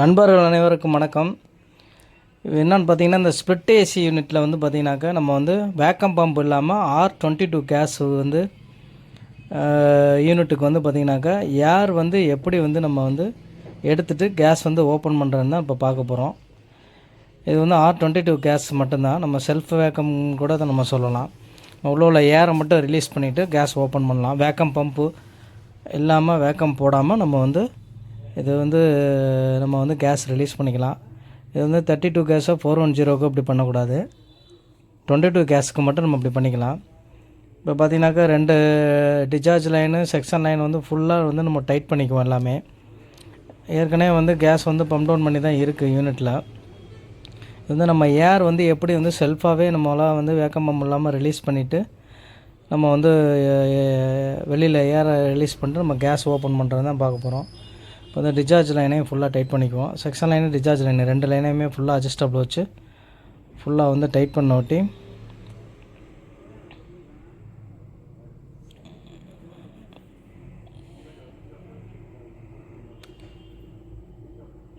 நண்பர்கள் அனைவருக்கும் வணக்கம். என்னென்னு என்னன்னு பார்த்தீங்கன்னா இந்த ஸ்ப்ளிட் ஏசி யூனிட்டில் வந்து பார்த்தீங்கன்னாக்கா நம்ம வந்து வேக்கம் பம்ப் இல்லாமல் ஆர் டுவெண்ட்டி டூ கேஸ் வந்து யூனிட்டுக்கு வந்து பார்த்தீங்கன்னாக்கா ஏர் வந்து எப்படி வந்து நம்ம வந்து எடுத்துகிட்டு கேஸ் வந்து ஓப்பன் பண்ணுறதுன்னு தான் இப்போ பார்க்க போகிறோம் இது வந்து ஆர் டுவெண்ட்டி டூ கேஸ் மட்டும்தான். நம்ம செல்ஃப் வேக்கம் கூட அதை நம்ம சொல்லலாம். உள்ள உள்ள ஏரை மட்டும் ரிலீஸ் பண்ணிவிட்டு கேஸ் ஓப்பன் பண்ணலாம். வேக்கம் பம்பு இல்லாமல் வேக்கம் போடாமல் நம்ம வந்து இது வந்து நம்ம வந்து கேஸ் ரிலீஸ் பண்ணிக்கலாம். இது வந்து தேர்ட்டி டூ கேஸோ ஃபோர் ஒன் ஜீரோக்கு அப்படி பண்ணக்கூடாது. டுவெண்ட்டி டூ கேஸுக்கு மட்டும் நம்ம இப்படி பண்ணிக்கலாம். இப்போ பார்த்தீங்கன்னாக்கா ரெண்டு டிஜார்ஜ் லைனு செக்ஷன் லைன் வந்து ஃபுல்லாக வந்து நம்ம டைட் பண்ணிக்குவோம் எல்லாமே. ஏற்கனவே வந்து கேஸ் வந்து பம்ப் டவுன் பண்ணி தான் இருக்குது யூனிட்டில் இது வந்து நம்ம ஏர் வந்து எப்படி வந்து செல்ஃபாகவே நம்மளாம் வந்து வேக்கம் பம்ப் இல்லாமல் ரிலீஸ் பண்ணிவிட்டு நம்ம வந்து வெளியில் ஏரை ரிலீஸ் பண்ணிட்டு நம்ம கேஸ் ஓப்பன் பண்ணுறது தான் பார்க்க போகிறோம் இப்போ வந்து டிஜார்ஜ் லைனையும் ஃபுல்லாக டைட் பண்ணிக்குவோம். செக்ஷன் லைனு டிசார்ஜ் லைனு ரெண்டு லைனையுமே ஃபுல்லாக அட்ஜஸ்டபிள் வச்சு ஃபுல்லாக வந்து டைட் பண்ண ஒட்டி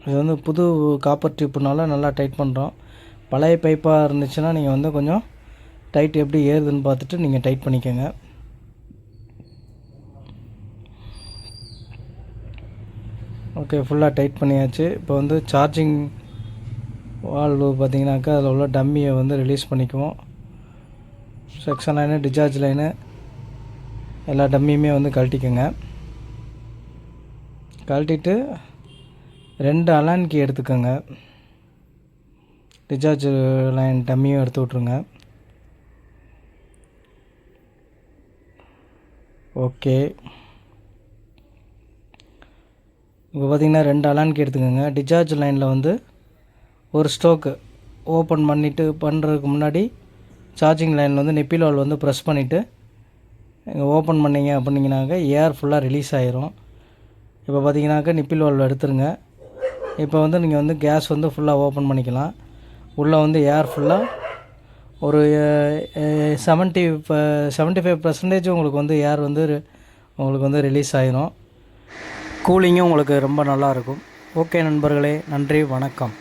இது வந்து புது காப்பர் டியூப்னால நல்லா டைட் பண்ணுறோம் பழைய பைப்பாக இருந்துச்சுன்னா நீங்கள் வந்து கொஞ்சம் டைட் எப்படி ஏறுதுன்னு பார்த்துட்டு நீங்கள் டைட் பண்ணிக்கோங்க. ஓகே ஃபுல்லாக டைட் பண்ணியாச்சு. இப்போ வந்து சார்ஜிங் வால்வு பார்த்தீங்கனாக்கா அதில் உள்ள டம்மியை வந்து ரிலீஸ் பண்ணிக்குவோம். செக்ஷன் லைனு டிசார்ஜ் லைனு எல்லா டம்மியுமே வந்து கழட்டிக்கோங்க. கழட்டிட்டு ரெண்டு அலான் கீ எடுத்துக்கோங்க. டிசார்ஜ் லைன் டம்மியும் எடுத்து விட்ருங்க ஓகே இப்போ பார்த்தீங்கன்னா ரெண்டு அலான் எடுத்துக்கோங்க. டிசார்ஜ் லைனில் வந்து ஒரு ஸ்டோக்கு ஓப்பன் பண்ணிவிட்டு பண்ணுறதுக்கு முன்னாடி சார்ஜிங் லைனில் வந்து நிப்பில் வால் வந்து ப்ரெஸ் பண்ணிவிட்டு ஓப்பன் பண்ணிங்க அப்படிங்கனாக்கா ஏர் ஃபுல்லாக ரிலீஸ் ஆயிரும். இப்போ பார்த்தீங்கன்னாக்கா நிப்பில் வால்வ் எடுத்துருங்க. இப்போ வந்து நீங்கள் வந்து கேஸ் வந்து ஃபுல்லாக ஓப்பன் பண்ணிக்கலாம். உள்ளே வந்து ஏர் ஃபுல்லாக ஒரு செவன்ட்டி செவன்ட்டி ஃபைவ் பர்சன்டேஜ் உங்களுக்கு வந்து ஏர் வந்து உங்களுக்கு வந்து ரிலீஸ் ஆயிரும். கூலிங்கும் உங்களுக்கு ரொம்ப நல்லாயிருக்கும். ஓகே நண்பர்களே நன்றி வணக்கம்.